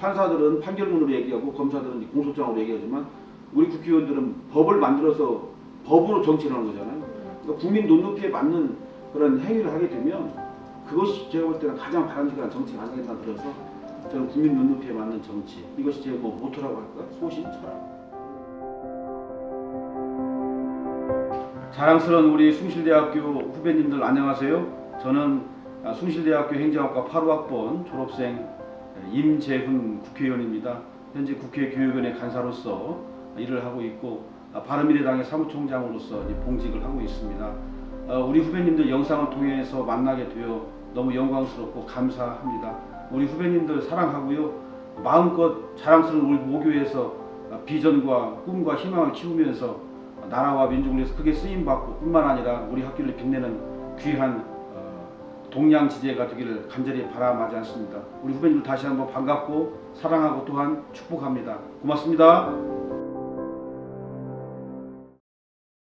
판사들은 판결문으로 얘기하고 검사들은 공소장으로 얘기하지만 우리 국회의원들은 법을 만들어서 법으로 정치를 하는 거잖아요. 그러니까 국민 눈높이에 맞는 그런 행위를 하게 되면 그것이 제가 볼 때는 가장 바람직한 정치가 아니겠나 들어서 저는 국민 눈높이에 맞는 정치 이것이 제 뭐 모토라고 할까 소신 철학. 자랑스러운 우리 숭실대학교 후배님들 안녕하세요. 저는 아, 숭실대학교 행정학과 8호 학번 졸업생 임재훈 국회의원입니다. 현재 국회 교육위원회 간사로서 일을 하고 있고 아, 바른미래당의 사무총장으로서 봉직을 하고 있습니다. 어, 우리 후배님들 영상을 통해서 만나게 되어 너무 영광스럽고 감사합니다. 우리 후배님들 사랑하고요. 마음껏 자랑스러운 우리 모교에서 아, 비전과 꿈과 희망을 키우면서 나라와 민족을 위해서 크게 쓰임 받고 뿐만 아니라 우리 학교를 빛내는 귀한 어, 동양 지대가 되기를 간절히 바라마지 않습니다. 우리 후배님들 다시 한번 반갑고 사랑하고 또한 축복합니다. 고맙습니다.